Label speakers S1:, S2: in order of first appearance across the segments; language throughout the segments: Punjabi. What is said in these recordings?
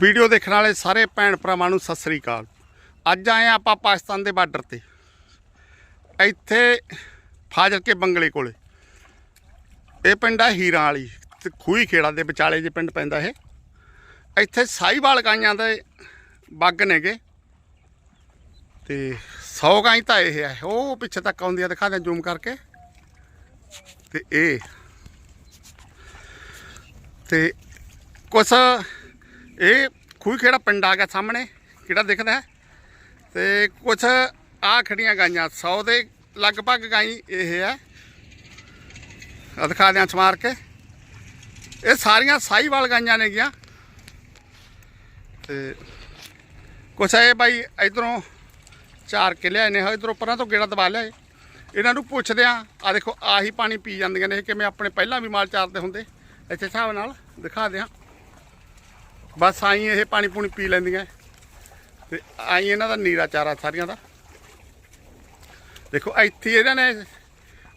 S1: ਵੀਡੀਓ ਦੇਖਣ ਵਾਲੇ ਸਾਰੇ ਭੈਣ ਭਰਾਵਾਂ ਨੂੰ ਸਤਿ ਸ੍ਰੀ ਅਕਾਲ। ਅੱਜ ਆਏ ਹਾਂ ਆਪਾਂ ਪਾਕਿਸਤਾਨ ਦੇ ਬਾਰਡਰ ਤੇ। ਇੱਥੇ ਫਾਜ਼ਲ ਕੇ ਬੰਗਲੇ ਕੋਲੇ। ਇਹ ਪਿੰਡ ਆ ਹੀਰਾਂ ਵਾਲੀ, ਤੇ ਖੂਹੀ ਖੇੜਾ ਦੇ ਵਿਚਾਲੇ ਜੇ ਪਿੰਡ ਪੈਂਦਾ ਇਹ। ਇੱਥੇ ਸਾਈਵਾਲ ਗਾਈਆਂ ਦੇ ਬੱਗ ਨੇਗੇ। ਤੇ 100 ਗਾਈ ਤਾਂ ਇਹ ਹੈ ਉਹ ਪਿੱਛੇ ਤੱਕ ਆਉਂਦੀ ਆ ਦਿਖਾ ਦੇ ਜ਼ੂਮ ਕਰਕੇ। ਤੇ ਇਹ। ਤੇ ਕੁਛ ਇਹ ਖੂਹ ਖੇੜਾ ਪਿੰਡ ਆ ਗਿਆ ਸਾਹਮਣੇ? ਕਿਹੜਾ ਦਿਖਦਾ ਹੈ? ਤੇ ਕੁਛ ਆ ਖੜੀਆਂ ਗਾਈਆਂ 100 ਦੇ ਲਗਭਗ ਗਾਈ ਇਹ ਹੈ। ਆ ਦਿਖਾ ਦਿਆਂ ਸਮਾਰ ਕੇ। ਇਹ ਸਾਰੀਆਂ ਸਾਈਵਾਲ ਗਾਈਆਂ ਨੇ ਗਿਆ ਤੇ ਕੁਛ ਇਹ ਬਾਈ ਇਧਰੋਂ ਚਾਰ ਕੇ ਆਏ ਨੇ, ਇਧਰੋਂ ਪਰਾਂ ਤੋਂ ਗੇੜਾ ਦਬਾ ਲਿਆਏ। ਇਹਨਾਂ ਨੂੰ ਪੁੱਛਦੇ ਆ ਆ ਦੇਖੋ, ਆਹੀ ਪਾਣੀ ਪੀ ਜਾਂਦੀਆਂ ਨੇ ਕਿਵੇਂ ਆਪਣੇ ਪਹਿਲਾਂ ਵੀ ਮਾਲ ਚਾਰਦੇ ਹੁੰਦੇ? ਇੱਥੇ ਹਿਸਾਬ ਨਾਲ ਦਿਖਾ ਦਿਆਂ। ਬਸ ਆਈ ਇਹ ਪਾਣੀ ਪੂਣੀ ਪੀ ਲੈਂਦੀਆਂ। ਤੇ ਆਈ ਇਹਨਾਂ ਦਾ ਨੀਰਾ ਚਾਰਾ ਸਾਰੀਆਂ ਦਾ। ਦੇਖੋ, ਇੱਥੇ ਇਹਨਾਂ ਨੇ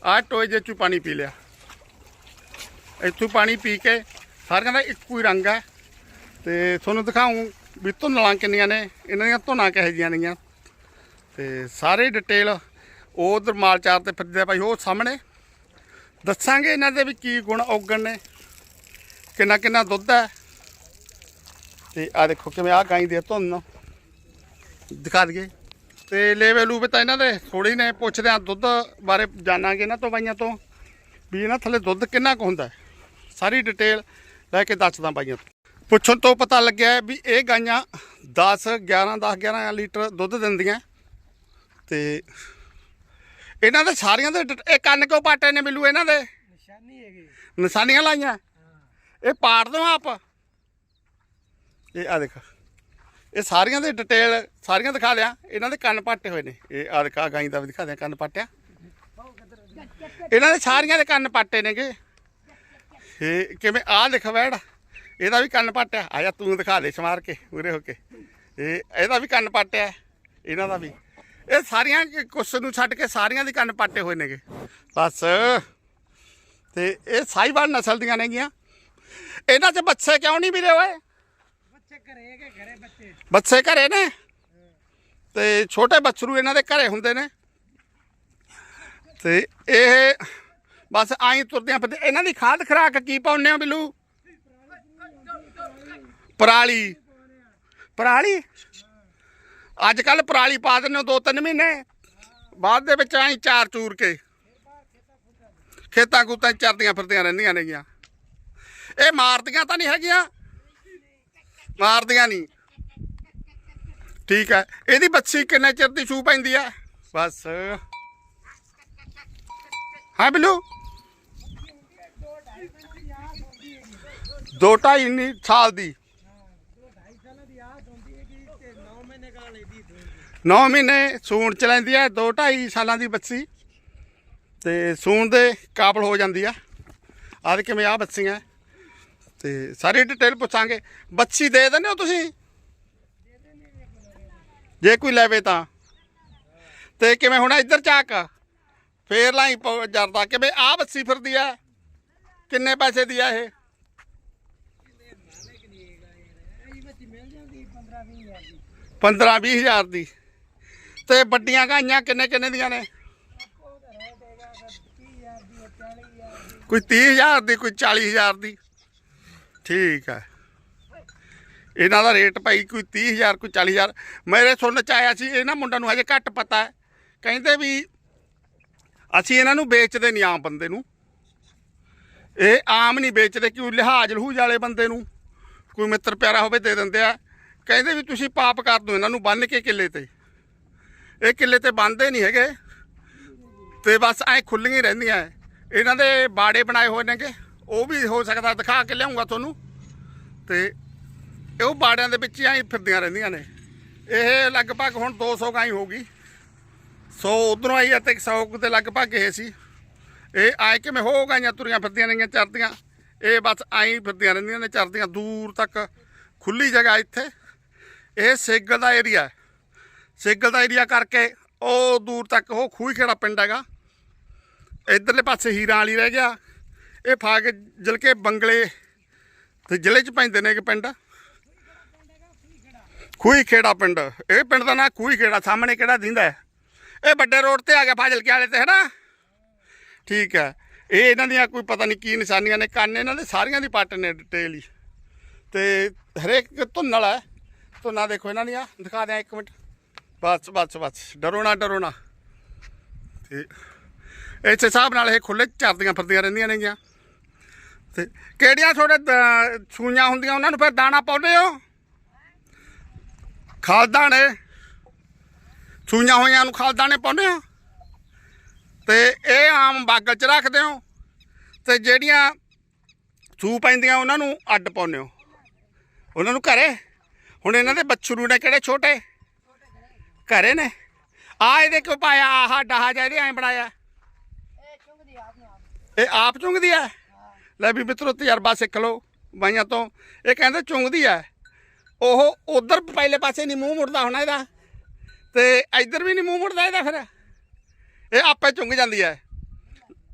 S1: ਆਹ ਟੋਏ ਜੇ ਚੋਂ ਪਾਣੀ ਪੀ ਲਿਆ। ਇੱਥੋਂ ਪਾਣੀ ਪੀ ਕੇ ਸਾਰਿਆਂ ਦਾ ਇੱਕੋ ਹੀ ਰੰਗ ਹੈ। ਤੇ ਤੁਹਾਨੂੰ ਦਿਖਾਉਂ ਵੀ ਧੁੰਨਲਾਂ ਕਿੰਨੀਆਂ ਨੇ, ਇਹਨਾਂ ਦੀਆਂ ਧੁਨਾਂ ਕਿਹੋ ਜਿਹੀਆਂ ਨੇਗੀਆਂ। ਤੇ ਸਾਰੇ ਡਿਟੇਲ ਉਹ ਉਧਰ ਮਾਲ ਚਾਰ ਤੇ ਫਿਰਦੇ ਆ ਭਾਈ, ਉਹ ਸਾਹਮਣੇ। ਦੱਸਾਂਗੇ ਇਹਨਾਂ ਦੇ ਵੀ ਕੀ ਗੁਣ ਔਗਣ ਨੇ ਕਿੰਨਾ ਕਿੰਨਾ ਦੁੱਧ ਹੈ। ਤੇ ਆ ਦੇਖੋ ਕਿਵੇਂ ਆ ਗਾਈ ਦੇ ਧੁੰਨ। ਦਿਖਾ ਦਈਏ। ਤੇ ਲੇਵੇ ਲੂਵੇ ਤਾਂ ਇਹਨਾਂ ਦੇ ਥੋੜੀ ਨੇ ਪੁੱਛਦੇ ਆ ਦੁੱਧ ਬਾਰੇ ਜਾਣਾਂਗੇ ਇਹਨਾਂ ਤੋਂ ਬਾਈਆਂ ਤੋਂ। ਵੀ ਇਹਨਾਂ ਥੱਲੇ ਦੁੱਧ ਕਿੰਨਾ ਕੁ ਹੁੰਦਾ ਸਾਰੀ ਡਿਟੇਲ ਲੈ ਕੇ ਦੱਸਦਾ ਬਾਈਆਂ ਤੋਂ। ਪੁੱਛਣ ਤੋਂ ਪਤਾ ਲੱਗਿਆ ਵੀ ਇਹ ਗਾਈਆਂ 10 11 10 11 ਲੀਟਰ ਦੁੱਧ ਦਿੰਦੀਆਂ। ਤੇ ਇਹਨਾਂ ਦੇ ਸਾਰੀਆਂ ਦੇ ਡਿਟ- ਇਹ ਕੰਨ ਕਿਉਂ ਪਾਟੇ ਨੇ ਮਿਲੂ ਇਹਨਾਂ ਦੇ?
S2: ਨਿਸ਼ਾਨੀ ਹੈਗੀ।
S1: ਨਿਸ਼ਾਨੀਆਂ ਲਾਈਆਂ। ਇਹ ਪਾੜ ਦੋ ਆਪ? ਇਹ ਆ ਦੇਖ। ਇਹ ਸਾਰੀਆਂ ਦੇ ਡਿਟੇਲ ਸਾਰੀਆਂ ਦਿਖਾ ਦਿਆਂ ਇਹਨਾਂ ਦੇ ਕੰਨ ਪਾਟੇ ਹੋਏ ਨੇ। ਇਹ ਆ ਦਿਖਾ ਗਾਈ ਦਾ ਵੀ ਦਿਖਾ ਦਿਆਂ, ਕੰਨ ਪਾਟਿਆ। ਇਹਨਾਂ ਦੇ ਸਾਰੀਆਂ ਦੇ ਕੰਨ ਪਾਟੇ ਨੇਗੇ। ਇਹ ਕਿਵੇਂ ਆ ਦਿਖ ਵੈੜ, ਇਹਦਾ ਵੀ ਕੰਨ ਪਾਟਿਆ। ਆ ਜਾ, ਤੂੰ ਦਿਖਾ ਦੇ ਸਮਾਰ ਕੇ, ਉਰੇ ਹੋ ਕੇ। ਇਹ, ਇਹਦਾ ਵੀ ਕੰਨ ਪਾਟਿਆ ਇਹਨਾਂ ਦਾ ਵੀ। ਇਹ ਸਾਰੀਆਂ ਕੁਛ ਨੂੰ ਛੱਡ ਕੇ ਸਾਰੀਆਂ ਦੇ ਕੰਨ ਪਾਟੇ ਹੋਏ ਨੇਗੇ। ਬਸ। ਤੇ ਇਹ ਸਾਈਵਾਲ ਨਸਲ ਦੀਆਂ ਨੇਗੀਆਂ। ਇਹਨਾਂ 'ਚ ਬੱਚੇ ਕਿਉਂ ਨਹੀਂ ਮਿਲੇ ਓਏ?
S2: ਬੱਚੇ ਘਰੇ ਹੈਗੇ, ਘਰੇ ਬੱਚੇ।
S1: ਬੱਚੇ ਘਰੇ ਨੇ? ਤੇ ਛੋਟੇ ਬੱਚਰੂ ਇਹਨਾਂ ਦੇ ਘਰੇ ਹੁੰਦੇ ਨੇ? ਤੇ ਇਹ ਬਸ ਆਈ ਤੁਰਦਿਆਂ ਫਿਰਦੇ ਇਹਨਾਂ ਦੀ ਖਾਦ ਖਰਾਕ ਕੀ ਪਾਉਂਦੇ ਆ ਬਿੱਲੂ? ਪਰਾਲੀ। ਪਰਾਲੀ? ਅੱਜ ਕੱਲ ਪਰਾਲੀ ਪਾ ਦਿੰਦੇ ਹੋ ਦੋ ਤਿੰਨ ਮਹੀਨੇ। ਬਾਅਦ ਦੇ ਵਿੱਚ ਆਈ ਚਾਰ ਚੂਰ ਕੇ। ਖੇਤਾਂ ਕੂਤਾਂ ਚਰਦੀਆਂ ਫਿਰਦੀਆਂ ਰਹਿੰਦੀਆਂ ਨੇਗੀਆਂ। ਇਹ ਮਾਰਦੀਆਂ ਤਾਂ ਨਹੀਂ ਹੈਗੀਆਂ। ਮਾਰਦੀਆਂ ਨਹੀਂ। ਠੀਕ ਹੈ, ਇਹਦੀ ਬੱਚੀ ਕਿੰਨੇ ਚਿਰ ਦੀ ਸੂ ਪੈਂਦੀ ਆ? ਬਸ। ਹਾਂ ਬਿੱਲੂ? ਦੋ ਢਾਈ ਨਹੀਂ, ਸਾਲ ਦੀ।
S2: ਢਾਈ 9 ਮਹੀਨੇ
S1: ਸੂਣ ਚ ਲੈਂਦੀ ਹੈ ਦੋ ਢਾਈ ਸਾਲਾਂ ਦੀ ਬੱਚੀ। ਤੇ ਸੂਣ ਦੇ ਕਾਬਲ ਹੋ ਜਾਂਦੀ ਆ। ਆਹ ਕਿਵੇਂ ਆ ਬੱਚੀਆਂ। ਤੇ ਸਾਰੀ ਡਿਟੇਲ ਪੁੱਛਾਂਗੇ। ਬੱਚੀ ਦੇ ਦਿੰਦੇ ਹੋ ਤੁਸੀਂ? ਜੇ ਕੋਈ ਲੈਵੇ ਤਾਂ। ਤੇ ਕਿਵੇਂ ਹੁਣ ਇੱਧਰ ਝਾਕ? ਫੇਰ ਲਾਈ ਪ- ਜਰਦਾ। ਕਿਵੇਂ ਆ ਬੱਸੀ ਫਿਰਦੀ ਆ? ਕਿੰਨੇ ਪੈਸੇ ਦੀ ਆ ਇਹ?
S2: ਪੰਦਰਾਂ ਬੱਚੀ ਮਿਲ ਜਾਂਦੀ 15 20 ਹਜ਼ਾਰ ਦੀ।
S1: 15 20 ਹਜ਼ਾਰ ਦੀ ਤੇ ਵੱਡੀਆਂ ਗਾਈਆਂ ਕਿੰਨੇ ਕਿੰਨੇ ਦੀਆਂ ਨੇ?
S2: ਉਹ ਤਾਂ ਰੇਟ ਹੈਗਾ 30000 ਦੀ,
S1: ਕੋਈ 30000 ਦੀ ਕੋਈ 40000 ਦੀ। ਠੀਕ ਹੈ ਇਹਨਾਂ ਦਾ ਰੇਟ ਭਾਈ ਕੋਈ 30000 ਕੋਈ 40000 ਮੇਰੇ ਸੁਣਨ ਚ ਆਇਆ ਸੀ, ਇਹਨਾਂ ਮੁੰਡਿਆਂ ਨੂੰ ਹਜੇ ਘੱਟ ਪਤਾ ਹੈ। ਕਹਿੰਦੇ ਵੀ ਅਸੀਂ ਇਹਨਾਂ ਨੂੰ ਵੇਚਦੇ ਨਹੀਂ ਆਮ ਬੰਦੇ ਨੂੰ। ਇਹ ਆਮ ਨਹੀਂ ਵੇਚਦੇ ਕਿਉਂ ਲਿਹਾਜ਼ ਲਹੂਜ ਵਾਲੇ ਬੰਦੇ ਨੂੰ। ਕੋਈ ਮਿੱਤਰ ਪਿਆਰਾ ਹੋਵੇ ਦੇ ਦਿੰਦੇ ਆ। ਕਹਿੰਦੇ ਵੀ ਤੁਸੀਂ ਪਾਪ ਕਰ ਦਿਓ ਇਹਨਾਂ ਨੂੰ ਬੰਨ ਕੇ ਕਿੱਲੇ ਤੇ। ਇਹ ਕਿੱਲੇ ਤੇ ਬੰਨਦੇ ਨਹੀਂ ਹੈਗੇ। ਤੇ ਬਸ ਐ ਖੁੱਲੀਆਂ ਰਹਿੰਦੀਆਂ। ਐ। ਇਹਨਾਂ ਦੇ ਬਾੜੇ ਬਣਾਏ ਹੋਏ ਨੇਗੇ। ਉਹ ਵੀ ਹੋ ਸਕਦਾ, ਦਿਖਾ ਕੇ ਲਿਆਉਂਗਾ ਤੁਹਾਨੂੰ। ਤੇ ਇਹ ਉਹ ਬਾੜਿਆਂ ਦੇ ਵਿੱਚ ਹੀ ਐਂ ਫਿਰਦੀਆਂ ਰਹਿੰਦੀਆਂ ਨੇ। ਇਹ ਲਗਭਗ ਹੁਣ 200 ਗਾਈ ਹੋ ਗਈ। 100 ਉਧਰੋਂ ਆਈ ਹੈ ਤੇ 100 ਦੇ ਲਗਭਗ ਇਹ ਸੀ। ਇਹ ਆਏ ਕਿਵੇਂ? ਹੋ ਗਾਈਆਂ ਤੁਰੀਆਂ ਫਿਰਦੀਆਂ ਨੇਗੀਆਂ ਚਰਦੀਆਂ ਇਹ ਬਸ ਐਂ ਫਿਰਦੀਆਂ ਰਹਿੰਦੀਆਂ ਨੇ ਚਰਦੀਆਂ ਦੂਰ ਤੱਕ ਖੁੱਲੀ ਜਗ੍ਹਾ ਇੱਥੇ। ਇਹ ਸੇਗਲ ਦਾ ਏਰੀਆ ਸੇਗਲ ਦਾ ਏਰੀਆ ਕਰਕੇ ਉਹ ਦੂਰ ਤੱਕ, ਉਹ ਖੂਹੀ ਖੇੜਾ ਪਿੰਡ ਹੈਗਾ। ਇਧਰਲੇ ਪਾਸੇ ਹੀਰਾਂ ਵਾਲੀ ਰਹਿ ਗਿਆ। ਇਹ ਫਾਕ ਜਲਕੇ ਬੰਗਲੇ ਤੇ ਜ਼ਿਲ੍ਹੇ ਚ ਪੈਂਦੇ ਨੇ ਕਿ ਪਿੰਡ? ਖੂਹੀ ਖੇੜਾ ਪਿੰਡ। ਇਹ ਪਿੰਡ ਦਾ ਨਾਂ ਖੂਹੀ ਖੇੜਾ ਸਾਹਮਣੇ ਕਿਹੜਾ ਦਿੰਦਾ ਹੈ? ਇਹ ਵੱਡੇ ਰੋਡ ਤੇ ਆ ਗਿਆ ਫਾਜ਼ਿਲਕੇ ਵਾਲੇ ਤੇ ਹੈ ਨਾ ਠੀਕ ਹੈ। ਇਹ ਇਹਨਾਂ ਦੀਆਂ ਕੋਈ ਪਤਾ ਨਹੀਂ ਕੀ ਨਿਸ਼ਾਨੀਆਂ ਨੇ, ਕੰਨ ਇਹਨਾਂ ਦੇ ਸਾਰੀਆਂ ਦੀ ਪੱਟ ਨੇ ਡਿਟੇਲ ਹੀ। ਤੇ ਹਰੇਕ ਧੁੰਨ ਵਾਲਾ ਹੈ। ਧੁੰਨਾ ਦੇਖੋ ਇਹਨਾਂ ਦੀਆਂ, ਦਿਖਾ ਦਿਆਂ ਇੱਕ ਮਿੰਟ। ਬਸ ਬਸ ਬਸ। ਡਰੋ ਨਾ ਡਰੋ ਨਾ। ਤੇ ਇਸ ਹਿਸਾਬ ਨਾਲ ਇਹ ਖੁੱਲੇ ਚਰਦੀਆਂ ਫਿਰਦੀਆਂ ਰਹਿੰਦੀਆਂ ਨੇਗੀਆਂ। ਤੇ ਕਿਹੜੀਆਂ ਤੁਹਾਡੇ ਦ- ਸੂਈਆਂ ਹੁੰਦੀਆਂ ਉਹਨਾਂ ਨੂੰ ਫਿਰ ਦਾਣਾ ਪਾਉਂਦੇ ਹੋ? ਖਾਲਦਾਣੇ ਸੂਈਆਂ ਹੋਈਆਂ ਨੂੰ ਖਾਲਦਾਣੇ ਪਾਉਂਦੇ ਹੋ? ਤੇ ਇਹ ਆਮ ਬਾਗਲ ਚ ਰੱਖਦੇ ਹੋ? ਤੇ ਜਿਹੜੀਆਂ ਸੂ ਪੈਂਦੀਆਂ ਉਹਨਾਂ ਨੂੰ ਅੱਡ ਪਾਉਂਦੇ ਹੋ? ਉਹਨਾਂ ਨੂੰ ਘਰੇ? ਹੁਣ ਇਹਨਾਂ ਦੇ ਬੱਛਰੂ ਨੇ ਕਿਹੜੇ ਛੋਟੇ? ਘਰੇ ਨੇ। ਆ ਇਹਦੇ ਕਿਉਂ ਪਾਇਆ? ਆਹ ਡਾਹਾ ਜਿਹਾ ਇਹਦੇ ਐਂ ਬਣਾਇਆ।
S3: ਇਹ ਆਪ ਨੂੰ ਆਪ
S1: ਚੁੰਗਦੀ ਐ ਲੈ ਵੀ ਮਿੱਤਰੋ, ਤਜਰਬਾ ਸਿੱਖ ਲਓ ਬਾਈਆਂ ਤੋਂ। ਇਹ ਕਹਿੰਦੇ ਚੁੰਗਦੀ ਐ। ਉਹ ਉਧਰ ਪਹਿਲੇ ਪਾਸੇ ਨਹੀਂ ਮੂੰਹ ਮੁੜਦਾ ਹੋਣਾ ਇਹਦਾ। ਤੇ ਇੱਧਰ ਵੀ ਨਹੀਂ ਮੂੰਹ ਮੁੜਦਾ ਇਹਦਾ ਫਿਰ। ਇਹ ਆਪੇ ਚੁੰਗ ਜਾਂਦੀ ਐ।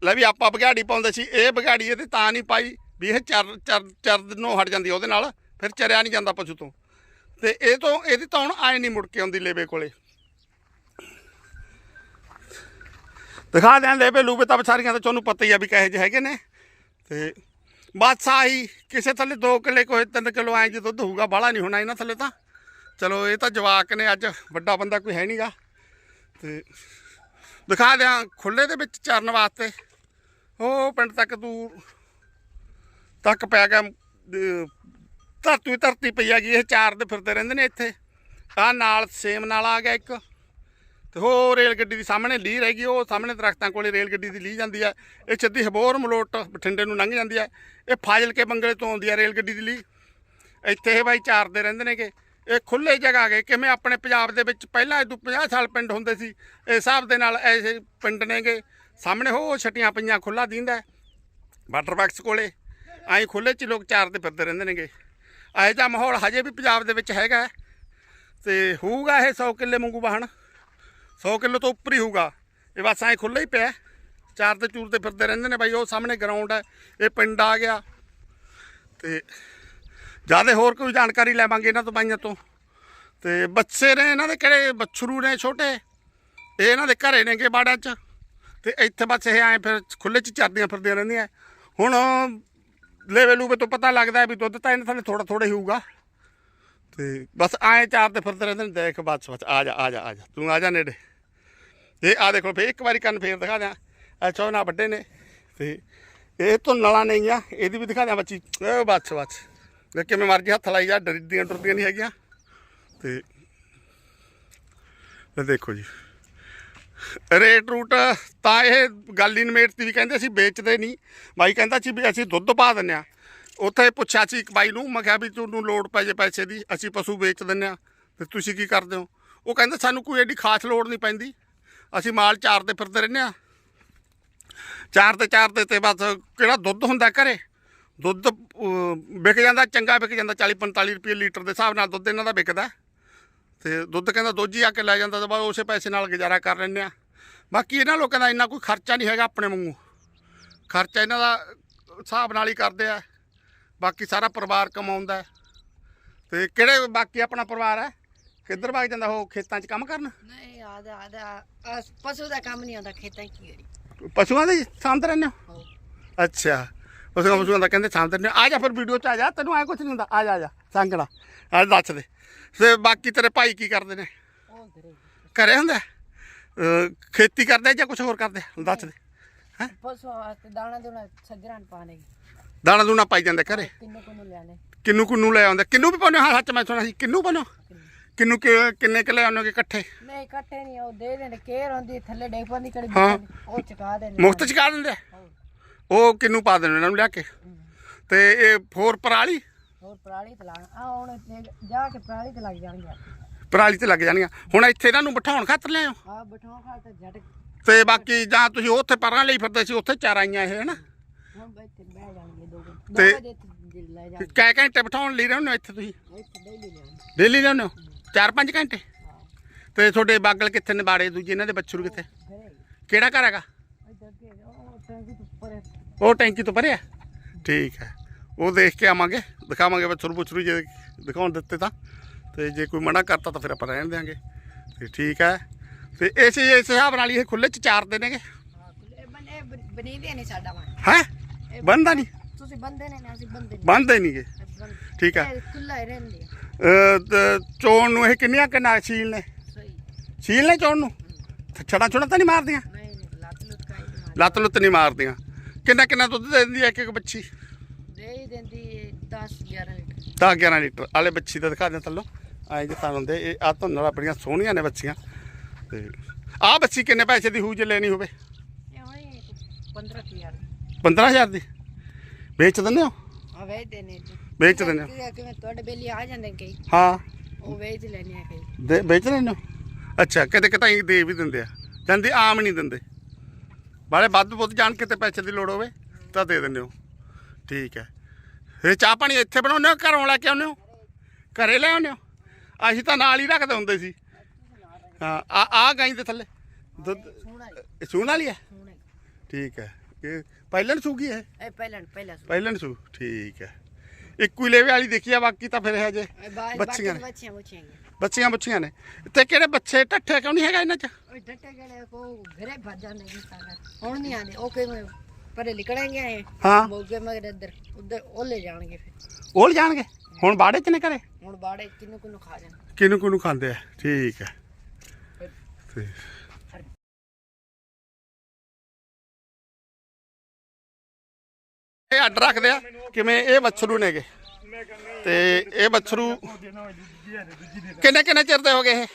S1: ਲੈ ਵੀ ਆਪਾਂ ਬਗਾੜੀ ਪਾਉਂਦੇ ਸੀ, ਇਹ ਬਗਾੜੀ ਇਹਦੇ ਤਾਂ ਨਹੀਂ ਪਾਈ ਵੀ ਇਹ ਚਰ ਚਰ ਚਰਦ ਨੂੰ ਹਟ ਜਾਂਦੀ ਉਹਦੇ ਨਾਲ, ਫਿਰ ਚਰਿਆ ਨਹੀਂ ਜਾਂਦਾ ਪਸ਼ੂ ਤੋਂ। ਤੇ ਇਹ ਤੋਂ, ਇਹਦੀ ਤਾਂ ਹੁਣ ਆਏ ਨਹੀਂ ਮੁੜ ਕੇ ਆਉਂਦੀ ਲੇਵੇ ਕੋਲੇ। ਦਿਖਾ ਦਿਆਂ ਲੇਵੇ ਲੂਵੇ ਤਾਂ ਵਿਚਾਰੀਆਂ ਤਾਂ ਤੁਹਾਨੂੰ ਪਤਾ ਹੀ ਆ ਵੀ ਕਹੇ ਜਿਹੇ ਹੈਗੇ ਨੇ। ਤੇ ਬਸ ਆਹੀ ਕਿਸੇ ਥੱਲੇ 2 ਕਿੱਲੇ ਕੋਈ 3 ਕਿਲੋ ਐਂ ਜੇ ਦੁੱਧ ਹੋਊਗਾ, ਬਾਹਲਾ ਨਹੀਂ ਹੋਣਾ ਇਹਨਾਂ ਥੱਲੇ ਤਾਂ। ਚਲੋ, ਇਹ ਤਾਂ ਜਵਾਕ ਨੇ ਅੱਜ, ਵੱਡਾ ਬੰਦਾ ਕੋਈ ਹੈ ਨਹੀਂਗਾ। ਤੇ ਦਿਖਾ ਦਿਆਂ ਖੁੱਲੇ ਦੇ ਵਿੱਚ ਚਰਨ ਵਾਸਤੇ। ਉਹ ਪਿੰਡ ਤੱਕ ਦੂਰ ਤੱਕ ਪੈ ਗਿਆ ਧਰਤੀ ਧਰਤੀ ਪਈ ਹੈਗੀ, ਇਹ ਚਾਰ ਦੇ ਫਿਰਦੇ ਰਹਿੰਦੇ ਨੇ ਇੱਥੇ। ਆ ਨਾਲ ਸੇਮ ਨਾਲ ਆ ਗਿਆ ਇੱਕ। ਤੇ ਉਹ ਰੇਲ ਗੱਡੀ ਦੀ ਸਾਹਮਣੇ ਲੀ ਰਹਿ ਗਈ, ਉਹ ਸਾਹਮਣੇ ਦਰਖਤਾਂ ਕੋਲੇ ਰੇਲ ਗੱਡੀ ਦੀ ਲੀ ਜਾਂਦੀ ਹੈ ਇਹ ਸਿੱਧੀ ਹਬੋਰ ਮਲੋਟ ਬਠਿੰਡੇ ਨੂੰ ਲੰਘ ਜਾਂਦੀ ਹੈ ਇਹ ਫਾਜ਼ਿਲਕੇ ਬੰਗਲੇ ਤੋਂ ਆਉਂਦੀ ਹੈ ਰੇਲ ਗੱਡੀ ਦੀ ਲੀ ਇੱਥੇ ਇਹ ਬਾਈ ਚਾਰਦੇ ਰਹਿੰਦੇ ਨੇਗੇ। ਇਹ ਖੁੱਲੇ ਜਗ੍ਹਾ ਗਏ, ਕਿਵੇਂ ਆਪਣੇ ਪੰਜਾਬ ਦੇ ਵਿੱਚ ਪਹਿਲਾਂ ਇਹ ਤੋਂ 50 ਸਾਲ ਪਿੰਡ ਹੁੰਦੇ ਸੀ, ਇਸ ਹਿਸਾਬ ਦੇ ਨਾਲ ਐਸੇ ਪਿੰਡ ਨੇਗੇ। ਸਾਹਮਣੇ ਉਹ ਛਟੀਆਂ ਪਈਆਂ ਖੁੱਲਾ ਦਿੰਦਾ ਵਾਟਰ ਬਾਕਸ ਕੋਲੇ ਐਂ ਖੁੱਲੇ ਚ ਲੋਕ ਚਾਰਦੇ ਫਿਰਦੇ ਰਹਿੰਦੇ ਨੇਗੇ। ਇਹੋ ਜਿਹਾ ਮਾਹੌਲ ਹਜੇ ਵੀ ਪੰਜਾਬ ਦੇ ਵਿੱਚ ਹੈਗਾ ਹੈ। ਤੇ ਹੋਊਗਾ ਇਹ 100 ਕਿੱਲੇ ਵਾਂਗੂ ਵਾਹਣ। 100 ਕਿਲੋ ਤੋਂ ਉੱਪਰ ਹੀ ਹੋਊਗਾ। ਇਹ ਬਸ ਐਂ ਖੁੱਲ੍ਹਾ ਹੀ ਪਿਆ। ਚਾਰ ਤੇ ਚੂਰ ਤੇ ਫਿਰਦੇ ਰਹਿੰਦੇ ਨੇ ਬਾਈ, ਉਹ ਸਾਹਮਣੇ ਗਰਾਊਂਡ ਹੈ। ਇਹ ਪਿੰਡ ਆ ਗਿਆ। ਤੇ ਜ਼ਿਆਦਾ ਹੋਰ ਕੋਈ ਜਾਣਕਾਰੀ ਲੈਵਾਂਗੇ ਇਹਨਾਂ ਤੋਂ ਬਾਈਆਂ ਤੋਂ। ਤੇ ਬੱਚੇ ਨੇ ਇਹਨਾਂ ਦੇ ਕਿਹੜੇ ਬੱਛਰੂ ਨੇ ਛੋਟੇ? ਇਹ ਇਹਨਾਂ ਦੇ ਘਰੇ ਨੇਗੇ ਬਾੜਾਂ 'ਚ। ਤੇ ਇੱਥੇ ਬਸ ਇਹ ਐਂ ਫਿਰ ਖੁੱਲੇ 'ਚ ਚਰਦੀਆਂ ਫਿਰਦੀਆਂ ਰਹਿੰਦੀਆਂ। ਹੁਣ ਲੈਵਲ ਲੂਵੇ ਤੋਂ ਪਤਾ ਲੱਗਦਾ ਵੀ ਦੁੱਧ ਤਾਂ ਇਹਨਾਂ ਥੱਲੇ ਥੋੜਾ ਥੋੜਾ ਹੀ ਹੋਊਗਾ। ਤੇ ਬਸ ਐਂ ਚਾਰ ਤੇ ਫਿਰਦੇ ਰਹਿੰਦੇ ਨੇ, ਦੇਖ ਬਸ ਬਸ, ਆ ਜਾ ਆ ਜਾ ਆ ਜਾ, ਤੂੰ ਆ ਜਾ ਨੇੜੇ। ਇਹ ਆ ਦੇਖੋ, ਫੇਰ ਇੱਕ ਵਾਰੀ ਕੰਨ ਫੇਰ ਦਿਖਾ ਦਿਆਂ। ਇਹ ਚੌਨਾ ਵੱਡੇ ਨੇ, ਤੇ ਇਹ ਤੋਂ ਨਲਾ ਨਹੀਂ ਆ ਇਹਦੀ ਵੀ ਦਿਖਾ ਦਿਆਂ ਬੱਚੀ। ਬਸ ਬਸ। ਇਹ ਕਿਵੇਂ ਮਰਜ਼ੀ ਹੱਥ ਲਾਈ ਜਾ ਡਰਦੀਆਂ ਟੁਰਦੀਆਂ ਨਹੀਂ ਹੈਗੀਆਂ। ਤੇ ਇਹ ਦੇਖੋ ਜੀ। ਰੇਟ ਰੂਟ ਤਾਂ ਇਹ ਗੱਲ ਹੀ ਨਮੇੜਤੀ ਵੀ ਕਹਿੰਦੇ ਅਸੀਂ ਵੇਚਦੇ ਨਹੀਂ। ਬਾਈ ਕਹਿੰਦਾ ਸੀ ਵੀ ਅਸੀਂ ਦੁੱਧ ਪਾ ਦਿੰਨੇ ਆ ਉੱਥੇ ਪੁੱਛਿਆ ਸੀ ਇੱਕ ਬਾਈ ਨੂੰ, ਮੈਂ ਕਿਹਾ ਵੀ ਤੁਹਾਨੂੰ ਲੋੜ ਪੈ ਜੇ ਪੈਸੇ ਦੀ, ਅਸੀਂ ਪਸ਼ੂ ਵੇਚ ਦਿੰਨੇ ਆ ਤੇ ਤੁਸੀਂ ਕੀ ਕਰਦੇ ਹੋ? ਉਹ ਕਹਿੰਦੇ, ਸਾਨੂੰ ਕੋਈ ਐਡੀ ਖਾਸ ਲੋੜ ਨਹੀਂ ਪੈਂਦੀ। ਅਸੀਂ ਮਾਲ ਚਾਰਦੇ ਫਿਰਦੇ ਰਹਿੰਦੇ ਆ ਚਾਰ ਤੇ ਚਾਰ ਤੇ ਬਸ ਕਿਹੜਾ ਦੁੱਧ ਹੁੰਦਾ ਘਰੇ? ਦੁੱਧ ਵਿਕ ਜਾਂਦਾ, ਚੰਗਾ ਵਿਕ ਜਾਂਦਾ 40 45 ਰੁਪਏ ਲੀਟਰ ਦੇ ਹਿਸਾਬ ਨਾਲ ਦੁੱਧ ਇਹਨਾਂ ਦਾ ਵਿਕਦਾ। ਤੇ ਦੁੱਧ ਕਹਿੰਦਾ, ਦੋਜੀ ਆ ਕੇ ਲੈ ਜਾਂਦਾ, ਤੇ ਬਾਅਦ ਉਸੇ ਪੈਸੇ ਨਾਲ ਗੁਜ਼ਾਰਾ ਕਰ ਲੈਂਦੇ ਆ ਬਾਕੀ ਇਹਨਾਂ ਲੋਕਾਂ ਦਾ ਇੰਨਾ ਕੋਈ ਖਰਚਾ ਨਹੀਂ ਹੈਗਾ ਆਪਣੇ ਵਾਂਗੂ। ਖਰਚਾ ਇਹਨਾਂ ਦਾ ਹਿਸਾਬ ਨਾਲ ਹੀ ਕਰਦੇ ਆ। ਬਾਕੀ ਸਾਰਾ ਪਰਿਵਾਰ ਕਮਾਉਂਦਾ ਹੈ। ਤੇ ਕਿਹੜੇ ਬਾਕੀ ਆਪਣਾ ਪਰਿਵਾਰ ਹੈ? ਕਿੱਧਰ ਭਾਗ ਜਾਂਦਾ ਉਹ ਖੇਤਾਂ 'ਚ ਕੰਮ ਕਰਨ?
S3: ਨਹੀਂ ਆਦਾ ਆਦਾ ਪਸ਼ੂ ਦਾ ਕੰਮ ਨਹੀਂ ਆਉਂਦਾ ਖੇਤਾਂ 'ਚ ਕੀ
S1: ਪਸ਼ੂਆਂ ਦੇ ਰਹਿੰਦੇ ਹੋ?
S3: ਹੋ।
S1: ਅੱਛਾ। ਉਸ ਦਾ ਕਹਿੰਦੇ ਹੋ। ਆ ਜਾ ਫਿਰ ਵੀਡੀਓ 'ਚ ਆ ਜਾ। ਤੈਨੂੰ ਐ ਕੁਝ ਨਹੀਂ ਹੁੰਦਾ। ਆ ਜਾ ਆ ਜਾ। ਸੰਗਣਾ ਆ ਦੱਸ ਦੇ। ਤੇ ਬਾਕੀ ਤੇਰੇ ਭਾਈ ਕੀ ਕਰਦੇ ਨੇ?
S3: ਘਰੇ
S1: ਹੁੰਦਾ? ਖੇਤੀ ਕਰਦੇ ਜਾਂ ਕੁਝ ਹੋਰ ਕਰਦੇ ਦੱਸ ਦੇ।
S3: ਪਸ਼ੂ ਵਾਸਤੇ ਦਾਣਾ ਦੋਣਾ ਸੱਜਰਾਂ ਪਾਣੇ
S1: ਦਾਣਾ ਦੂਣਾ ਪਾਈ ਜਾਂਦੇ ਘਰੇ।
S3: ਕਿੰਨੇ ਕੋਨੂੰ ਲਿਆਣੇ
S1: ਕਿੰਨੂ ਕੁੰਨੂ ਲੈ ਆਉਂਦੇ। ਕਿੰਨੂ ਵੀ ਪਾਉਂਦੇ ਹੋ? ਹਾਂ ਸੱਚ ਮੈਂ ਸੁਣਿਆ ਸੀ। ਕਿੰਨੂ ਪਾਉਂਦੇ ਹੋ? ਕਿੰਨੂ? ਕਿ- ਕਿੰਨੇ ਕਿ ਲੈ ਆਉਂਦੇ ਹੋ ਇਕੱਠੇ?
S3: ਨਹੀਂ ਇਕੱਠੇ ਨਹੀਂ ਉਹ ਦੇ ਦੇਣੇ ਕੇਰ ਹੁੰਦੀ ਥੱਲੇ ਡੇਗ ਪੰਦੀ ਕੜੀ
S1: ਹਾਂ।
S3: ਉਹ ਚੁਕਾ ਦੇਣੇ
S1: ਮੁਫਤ ਚ ਕਰ ਦਿੰਦੇ? ਉਹ ਕਿੰਨੂ ਪਾ ਦੇਣੇ ਇਹਨਾਂ ਨੂੰ ਲਿਆ ਕੇ? ਤੇ ਇਹ ਹੋਰ ਪਰਾਲੀ?
S3: ਹੋਰ ਪਰਾਲੀ ਤੇ ਲਾਣਾ ਆ ਹੁਣ ਜਾ ਕੇ ਪਰਾਲੀ ਤੇ ਲੱਗ ਜਾਣਗੇ
S1: ਪਰਾਲੀ ਤੇ ਲੱਗ ਜਾਣੀਆਂ ਹੁਣ ਇੱਥੇ ਇਹਨਾਂ ਨੂੰ ਬਿਠਾਉਣ ਖਾਤਰ ਲਿਆਓ
S3: ਆ ਬਠਾਉ ਖਾ ਤੇ ਝਟ
S1: ਤੇ ਬਾਕੀ ਜਾਂ ਤੁਸੀਂ ਉੱਥੇ ਪਰਾਂ ਲਈ ਫਿਰਦੇ ਸੀ ਉੱਥੇ ਚਾਰ ਆਈਆਂ ਇਹ ਹਨਾ
S3: ਹੁਣ ਇੱਥੇ ਬਹਿ ਜਾਣਗੇ ਦੋ ਘੰਟੇ
S1: ਤੇ- ਕੈ ਘੰਟੇ ਬਿਠਾਉਣ ਲਈ ਰਹਿੰਦੇ ਹੋ ਇੱਥੇ ਤੁਸੀਂ?
S3: ਡੇਲੀ
S1: ਰਹਿੰਦੇ ਹੋ। ਚਾਰ ਪੰਜ ਘੰਟੇ? ਤੇ ਤੁਹਾਡੇ ਬਾਗਲ ਕਿੱਥੇ ਨੇ ਬਾੜੇ ਦੂਜੇ ਇਹਨਾਂ ਦੇ ਬੱਛਰੂ ਕਿੱਥੇ? ਕਿਹੜਾ ਘਰ ਹੈਗਾ?
S3: ਉਹ ਟੈਂਕੀ ਤੋਂ ਪਰੇ
S1: ਠੀਕ ਹੈ। ਉਹ ਦੇਖ ਕੇ ਆਵਾਂਗੇ ਦਿਖਾਵਾਂਗੇ ਬੱਛਰੂ ਬੁਛਰੂ ਜੇ ਦਿਖਾਉਣ ਦਿੱਤੇ ਤਾਂ। ਤੇ ਜੇ ਕੋਈ ਮਨਾ ਕਰਤਾ ਤਾਂ ਫਿਰ ਆਪਾਂ ਰਹਿਣ ਦਿਆਂਗੇ। ਤੇ ਠੀਕ ਹੈ। ਤੇ ਇਸ ਇਸ ਹਿਸਾਬ ਨਾਲ ਹੀ ਇਹ ਖੁੱਲੇ ਚ ਚਾਰਦੇ ਨੇਗੇ
S3: ਇਹ ਬਣੇ ਬਣੀ ਦੇ ਨਹੀਂ ਸਾਡਾ ਵਾ
S1: ਹੈ? ਬੰਦਾ ਨਹੀਂ?
S3: ਤੁਸੀਂ ਬੰਦੇ ਨੇ ਨਾ ਅਸੀਂ ਬੰਦੇ ਨਹੀਂ
S1: ਬੰਦੇ ਨਹੀਂਗੇ
S3: ਅਸੀਂ ਬੰਦੇ
S1: ਠੀਕ ਹੈ
S3: ਇਹ ਖੁੱਲਾ ਹੀ ਰਹਿੰਦੇ ਆ।
S1: ਅਹ, ਤੇ ਚੋਣ ਨੂੰ ਇਹ ਕਿੰਨੀਆਂ ਕਿੰਨਾ ਸੀਲ ਨੇ?
S3: ਸਹੀ।
S1: ਸੀਲ ਨੇ ਚੋਣ ਨੂੰ? ਛੜਾ ਛੁੜਾ ਤਾਂ ਨਹੀਂ ਮਾਰਦੀਆਂ?
S3: ਨਹੀਂ ਨਹੀਂ ਲੱਤ ਕਾਈ
S1: ਲੱਤ ਲੁੱਤ ਨਹੀਂ ਮਾਰਦੀਆਂ। ਕਿੰਨਾ ਕਿੰਨਾ ਦੁੱਧ ਦੇ ਦਿੰਦੀ ਹੈ ਇੱਕ ਇੱਕ ਬੱਚੀ?
S3: ਦੇ ਹੀ ਦਿੰਦੀ 10 11 ਲੀਟਰ।
S1: 10 11 ਲੀਟਰ। ਵਾਲੇ ਬੱਚੀ ਦਾ ਦਿਖਾ ਦਿਆਂ ਥੱਲੋਂ। ਐਂ ਜੇ ਤਾਂ ਹੁੰਦੇ ਇਹ ਆ ਧੁੰਨ ਵਾਲਾ ਬੜੀਆਂ ਸੋਹਣੀਆਂ ਨੇ ਬੱਚੀਆਂ। ਤੇ ਆਹ ਬੱਚੀ ਕਿੰਨੇ ਪੈਸੇ ਦੀ ਹੋਊ ਜੇ ਲੈਣੀ ਹੋਵੇ?
S3: ਇਹ ਹੋਈ 15 ਹਜ਼ਾਰ
S1: 15000 ਦੀ? ਵੇਚ ਦਿੰਦੇ ਹੋ?
S3: ਆ ਵੇਚ ਦੇਣੇ ਜੀ।
S1: ਵੇਚ ਦਿੰਦੇ ਹੋ?
S3: ਕਿਵੇਂ ਕਿਵੇਂ ਤੁਹਾਡੇ ਬੇਲੀ ਆ ਜਾਂਦੇ ਨੇ ਕਈ?
S1: ਹਾਂ।
S3: ਉਹ ਵੇਚ ਲੈਣੇ ਆ ਕਈ।
S1: ਦੇ ਵੇਚ ਲੈਂਦੇ ਹੋ? ਅੱਛਾ ਕਿਤੇ ਕਿਤੇ ਦੇ ਵੀ ਦਿੰਦੇ ਆ। ਜਾਂਦੇ ਆਮ ਨਹੀਂ ਦਿੰਦੇ। ਬਾਲੇ ਵੱਧ ਬੁੱਧ ਜਾਣ ਕਿਤੇ ਪੈਸੇ ਦੀ ਲੋੜ ਹੋਵੇ ਤਾਂ ਦੇ ਦਿੰਦੇ ਹੋ। ਠੀਕ ਹੈ। ਇਹ ਚਾਹ ਪਾਣੀ ਇੱਥੇ ਬਣਾਉਂਦੇ ਹੋ ਘਰੋਂ ਲੈ ਕੇ ਆਉਂਦੇ ਹੋ? ਘਰੇ ਲੈ ਆਉਂਦੇ ਹੋ? ਅਸੀਂ ਤਾਂ ਨਾਲ ਹੀ ਰੱਖਦੇ ਹੁੰਦੇ ਸੀ। ਹਾਂ ਆ ਆ ਗਾਈ ਦੇ ਥੱਲੇ। ਦੁੱਧ
S3: ਸੋਹਣਾ
S1: ਸੂਣ ਵਾਲੀ ਹੈ?
S3: ਸੋਹਣਾ
S1: ਠੀਕ ਹੈ। ਇਹ ਪਹਿਲਾਂ ਸੂਗੀ ਹੈ?
S3: ਇਹ ਪਹਿਲਾਂ ਪਹਿਲਾਂ ਸੋਹਣਾ
S1: ਪਹਿਲਾਂ ਸੂ ਠੀਕ ਹੈ। ਇੱਕੋ ਹੀ ਲੇਵੇ ਵਾਲੀ ਦੇਖੀ ਆ ਬਾਕੀ ਤਾਂ ਫਿਰ ਹੈ ਜੇ
S3: ਇਹ
S1: ਬੱਚੀਆਂ ਨੇ।
S3: ਬੱਚੀਆਂ ਬੱਚੀਆਂ ਨੇ।
S1: ਬੱਚੀਆਂ ਬੱਚੀਆਂ ਨੇ। ਤੇ ਕਿਹੜੇ ਬੱਚੇ ਟੱਠੇ ਕਿਉਂ ਨਹੀਂ ਹੈਗਾ ਇਹਨਾਂ 'ਚ?
S3: ਉਹ ਡੱਟੇ ਗਲੇ ਕੋ ਘਰੇ ਭੱਜ ਜਾਂਦੇ ਨੇ ਸਾਰਾ। ਹੁਣ ਨਹੀਂ ਆਉਂਦੇ ਉਹ ਕਿਵੇਂ ਪਰੇ ਨਿਕਲਣਗੇ ਇਹ?
S1: ਹਾਂ।
S3: ਮੋਗੇ ਮਗਰ ਇੱਧਰ ਉੱਧਰ ਉਹ ਲੈ ਜਾਣਗੇ ਫਿਰ।
S1: ਉਹ ਜਾਣਗੇ? ਹੁਣ ਬਾੜੇ 'ਚ ਨੇ ਘਰੇ?
S3: ਹੁਣ ਬਾੜੇ ਕਿਨੂੰ ਕਿਨੂੰ ਖਾ ਜਾਣ।
S1: ਕਿਹਨੂੰ ਕਿਹਨੂੰ ਖਾਂਦੇ ਆ? ਠੀਕ ਹੈ। ਤੇ ਇਹ ਅੱਡ ਰੱਖਦੇ ਆ। ਕਿਵੇਂ ਇਹ ਬੱਛਰੂ ਨੇਗੇ? ਤੇ ਇਹ ਬੱਛਰੂ ਕਿੰਨੇ ਕਿੰਨੇ ਚਿਰ ਦੇ ਹੋ ਗਏ ਇਹ?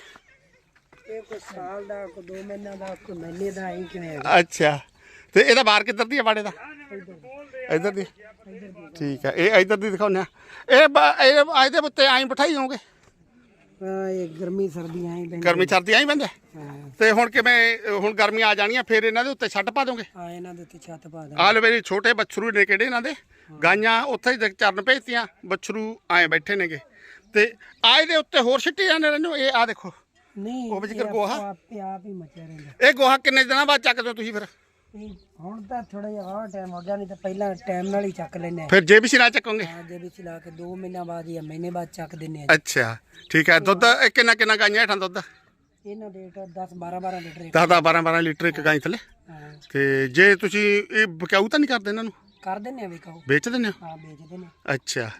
S2: ਇਹ ਕੋਈ ਸਾਲ ਦਾ ਕੋਈ 2 ਮਹੀਨਾ ਦਾ ਕੋਈ ਮਹੀਨੇ ਦਾ ਹੀ ਕਿਵੇਂ
S1: ਅੱਛਾ। ਤੇ ਇਹਦਾ ਬਾਹਰ ਕਿੱਧਰ ਦੀ ਹੈ ਬਾੜੇ ਦਾ? ਇੱਧਰ ਦੀ। ਠੀਕ ਹੈ ਇਹ ਇੱਧਰ ਦੀ ਦਿਖਾਉਂਦੇ ਆ। ਇਹ ਬ- ਇਹ ਅੱਜ ਦੇ ਉੱਤੇ ਐਂ ਬਿਠਾਈ ਹੋਗੇ
S2: ਇਹ ਗਰਮੀ ਸਰਦੀ ਆਈ
S1: ਗਰਮੀ ਸਰਦੀ ਬੰਦੇ
S2: ਹਾਂ
S1: ਤੇ ਹੁਣ ਕਿਵੇਂ ਹੁਣ ਗਰਮੀ ਆ ਜਾਣੀ ਆ ਫਿਰ ਇਹਨਾਂ ਦੇ ਉੱਤੇ ਛੱਡ ਪਾ ਦੋਗੇ?
S2: ਆ ਇਹਨਾਂ ਦੇ ਉੱਤੇ ਛੱਤ ਪਾ ਦੇ
S1: ਆਹ ਲੋ ਮੇਰੀ ਛੋਟੇ ਬੱਛਰੂ ਨੇ ਕਿਹੜੇ ਇਹਨਾਂ ਦੇ? ਗਾਈਆਂ ਉੱਥੇ ਹੀ ਚਰਨ ਭੇਜਤੀਆਂ ਬੱਛਰੂ ਆਏ ਬੈਠੇ ਨੇਗੇ। ਤੇ ਆ ਇਹਦੇ ਉੱਤੇ ਹੋਰ ਛਿੱਟੀ ਜਾਂਦੇ ਰਹਿੰਦੇ ਹੋ। ਇਹ ਆ ਦੇਖੋ।
S2: ਨਹੀਂ
S1: ਉਹ ਵਿੱਚ
S2: ਇਹ
S1: ਗੋਹਾ?
S2: ਆਪੇ ਆਪ ਹੀ ਮਚਿਆ ਰਹਿੰਦਾ।
S1: ਇਹ ਗੋਹਾ ਕਿੰਨੇ ਦਿਨਾਂ ਬਾਅਦ ਚੱਕਦੇ ਹੋ ਤੁਸੀਂ ਫਿਰ?
S2: ਇਹ ਹੁਣ ਤਾਂ ਥੋੜਾ ਜਿਹਾ ਆ ਟਾਈਮ ਹੋ ਗਿਆ ਨਹੀਂ ਤਾਂ ਪਹਿਲਾਂ ਟਾਈਮ ਨਾਲ ਹੀ ਚੱਕ ਲੈਨੇ ਆ
S1: ਫਿਰ ਜੇ ਵੀ ਸਿਰਾ ਚੱਕੋਗੇ?
S2: ਆ ਜੇ ਵਿੱਚ ਲਾ ਕੇ 2 ਮਹੀਨਾ ਬਾਅਦ ਜਾਂ ਮਹੀਨੇ ਬਾਅਦ ਚੱਕ ਦਿੰਨੇ ਆ
S1: ਅੱਛਾ ਠੀਕ ਹੈ। ਦੁੱਧ ਇਹ ਕਿੰਨਾ ਕਿੰਨਾ ਗਾਈਆਂ ਹੇਠਾਂ ਦੁੱਧ?
S2: ਇਹਨਾਂ ਦੇ 10 12 12 ਲੀਟਰ
S1: 10 10 12 12 ਲੀਟਰ ਇੱਕ ਗਾਈ ਥੱਲੇ?
S2: ਹਾਂ।
S1: ਤੇ ਜੇ ਤੁਸੀਂ ਇਹ ਬਕਾਊ ਤਾਂ ਨਹੀਂ ਕਰਦੇ ਇਹਨਾਂ ਨੂੰ?
S2: ਕਰ ਦਿੰਨੇ ਆ ਵੀ ਕਹੋ
S1: ਵੇਚ ਦਿੰਦੇ ਹੋ?
S2: ਹਾਂ ਵੇਚਦੇ ਨੇ
S1: ਅੱਛਾ।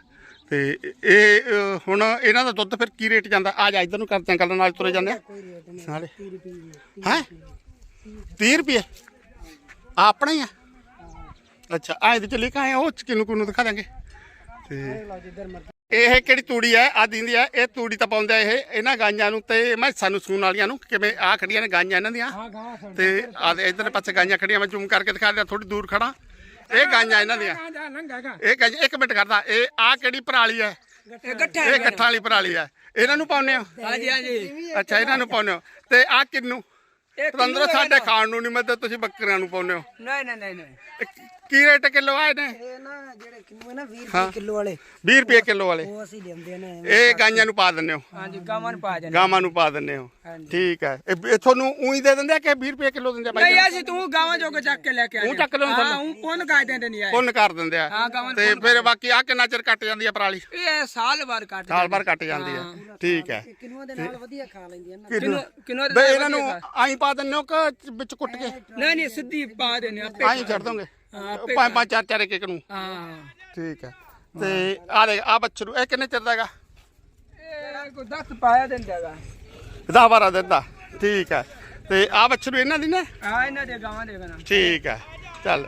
S1: ਤੇ ਇਹ ਅ, ਹੁਣ ਇਹਨਾਂ ਦਾ ਦੁੱਧ ਫਿਰ ਕੀ ਰੇਟ ਜਾਂਦਾ? ਆ ਜਾ ਇੱਧਰ ਨੂੰ ਕਰਦੇ ਆ ਗੱਲ ਨਾਲ ਤੁਰੇ ਜਾਂਦੇ ਆ
S2: ਕੋਈ ਰੇਟ ਨਹੀਂ।
S1: ਸਾਰੇ।
S2: 30 ਰੁਪਏ
S1: ਹੈ 30 ਰੁਪਏ ਆ ਆਪਣਾ ਹੀ ਆ। ਅੱਛਾ ਆ ਇਹਦੇ ਚ ਲਿਖਾ ਹੈ ਉਹ ਕਿਨੂੰ ਕਿਨੂੰ ਦਿਖਾ ਦਾਂਗੇ ਤੇ ਇਹ ਕਿਹੜੀ ਤੂੜੀ ਹੈ ਆ ਦਿੰਦੀ ਹੈ ਇਹ ਤੂੜੀ ਤਾਂ ਪਾਉਂਦਾ ਇਹ ਇਹਨਾਂ ਗਾਈਆਂ ਨੂੰ ਤੇ ਮੈਂ ਸਾਨੂੰ ਸੂਣ ਵਾਲੀਆਂ ਨੂੰ ਕਿਵੇਂ ਆ ਖੜੀਆਂ ਨੇ ਗਾਈਆਂ ਇਹਨਾਂ ਦੀਆਂ। ਤੇ ਆ ਇਧਰ ਪਾਸੇ ਗਾਈਆਂ ਖੜੀਆਂ ਮੈਂ ਜ਼ੂਮ ਕਰਕੇ ਦਿਖਾ ਦਿਆਂ ਥੋੜੀ ਦੂਰ ਖੜਾ। ਇਹ ਗਾਈਆਂ ਇਹਨਾਂ ਦੀਆਂ। ਇਹ ਗਾਈਆਂ ਇੱਕ ਮਿੰਟ ਕਰਦਾ ਇਹ ਆ ਕਿਹੜੀ ਪਰਾਲੀ ਹੈ
S2: ਇਹ ਗੱਠਾ
S1: ਇਹ ਗੱਠਾਂ ਵਾਲੀ ਪਰਾਲੀ ਹੈ ਇਹਨਾਂ ਨੂੰ ਪਾਉਂਦੇ ਹੋ?
S2: ਹਾਂਜੀ ਹਾਂਜੀ।
S1: ਅੱਛਾ ਇਹਨਾਂ ਨੂੰ ਪਾਉਂਦੇ ਹੋ। ਤੇ ਆ ਕਿੰਨੂ? ਪਤੰਦਰ ਸਾਡੇ ਖਾਣ ਨੂੰ ਨਹੀਂ ਮਿਲਦਾ ਤੁਸੀਂ ਬੱਕਰੀਆਂ ਨੂੰ ਪਾਉਂਦੇ ਹੋ।
S2: ਨਹੀਂ ਨਹੀਂ ਨਹੀਂ
S1: ਕੀ ਰੇਟ ਕਿਲੋ ਆਏ ਨੇ
S2: ਇਹ ਨਾ ਜਿਹੜੇ ਕਿਲੋ ਨਾ 20 ਰੁਪਏ ਕਿਲੋ ਵਾਲੇ।
S1: 20 ਰੁਪਏ ਕਿਲੋ ਵਾਲੇ।
S2: ਉਹ ਅਸੀਂ ਲਿਆਉਂਦੇ ਨੇ
S1: ਇਹ ਗਾਈਆਂ ਨੂੰ ਪਾ ਦਿੰਦੇ ਹੋ।
S2: ਹਾਂਜੀ ਗਾਵਾਂ ਨੂੰ ਪਾ ਜਾਂਦੇ
S1: ਗਾਵਾਂ ਨੂੰ ਪਾ ਦਿੰਦੇ ਹੋ।
S2: ਹਾਂਜੀ।
S1: ਠੀਕ ਹੈ। ਇਹ ਤੁਹਾਨੂੰ ਉਹੀ ਦੇ ਦਿੰਦੇ ਆ ਕਿ 20 ਰੁਪਏ ਕਿਲੋ ਦਿੰਦੇ ਆ ਬਾਈ
S2: ਨਹੀਂ ਅਸੀਂ ਤੂੰ ਗਾਵਾਂ ਜੋਗੇ ਚੱਕ ਕੇ ਲੈ ਕੇ
S1: ਉਹ ਚੱਕ ਲਿਆਉਂਦੇ
S2: ਹਾਂ ਉਹ ਕੋਨ ਕਾਇ ਦਿੰਦੇ ਨਹੀਂ ਆਏ।
S1: ਪੁੰਨ ਕਰ ਦਿੰਦੇ ਆ। ਤੇ ਫਿਰ ਬਾਕੀ ਆ ਕਿੰਨਾ ਚਿਰ ਕੱਟ ਜਾਂਦੀ ਆ ਪਰਾਲੀ?
S2: ਇਹ ਸਾਲ ਬਾਅਦ ਕੱਟ
S1: ਸਾਲ ਭਰ ਕੱਟ ਜਾਂਦੀ ਆ। ਠੀਕ ਹੈ।
S2: ਕਿਨੂਆਂ ਦੇ ਨਾਲ ਵਧੀਆ ਖਾ ਲੈਂਦੀਆਂ ਨਾ।
S1: ਕਿੰਨੂ
S2: ਕਿਨੂਆਂ
S1: ਬਈ ਇਹਨਾਂ ਨੂੰ ਆਈ ਪਾ ਦਿੰਦੇ ਹੋ ਕਿ ਵਿੱਚ ਕੁੱਟ ਕੇ?
S2: ਨਹੀਂ ਨਹੀਂ ਸਿੱਧੀ ਪਾ ਦੇਣੇ ਆਪੇ
S1: ਆਈ ਛੱਡ ਦੋਗੇ? ਪੰਜ ਪੰਜ ਚਾਰ ਚਾਰ ਇੱਕ ਇੱਕ ਨੂੰ।
S2: ਹਾਂ।
S1: ਠੀਕ ਹੈ। ਤੇ ਆ ਦੇਖ ਆ ਬੱਚਰੂ ਇਹ ਕਿੰਨੇ ਚਿਰ ਦਾ ਹੈਗਾ?
S2: ਇਹ ਕੋ 10 ਪਾਇਆ ਦਿੰਦਾਗਾ
S1: 10 12 ਦਿਨ ਦਾ। ਠੀਕ ਹੈ। ਤੇ ਆ ਬੱਚਰੂ ਇਹਨਾਂ ਦੀ ਨੇ?
S2: ਆ ਇਹਨਾਂ ਦੇ ਗਾਵਾਂ ਦੇ ਬਣਾ।
S1: ਠੀਕ ਹੈ। ਚੱਲ।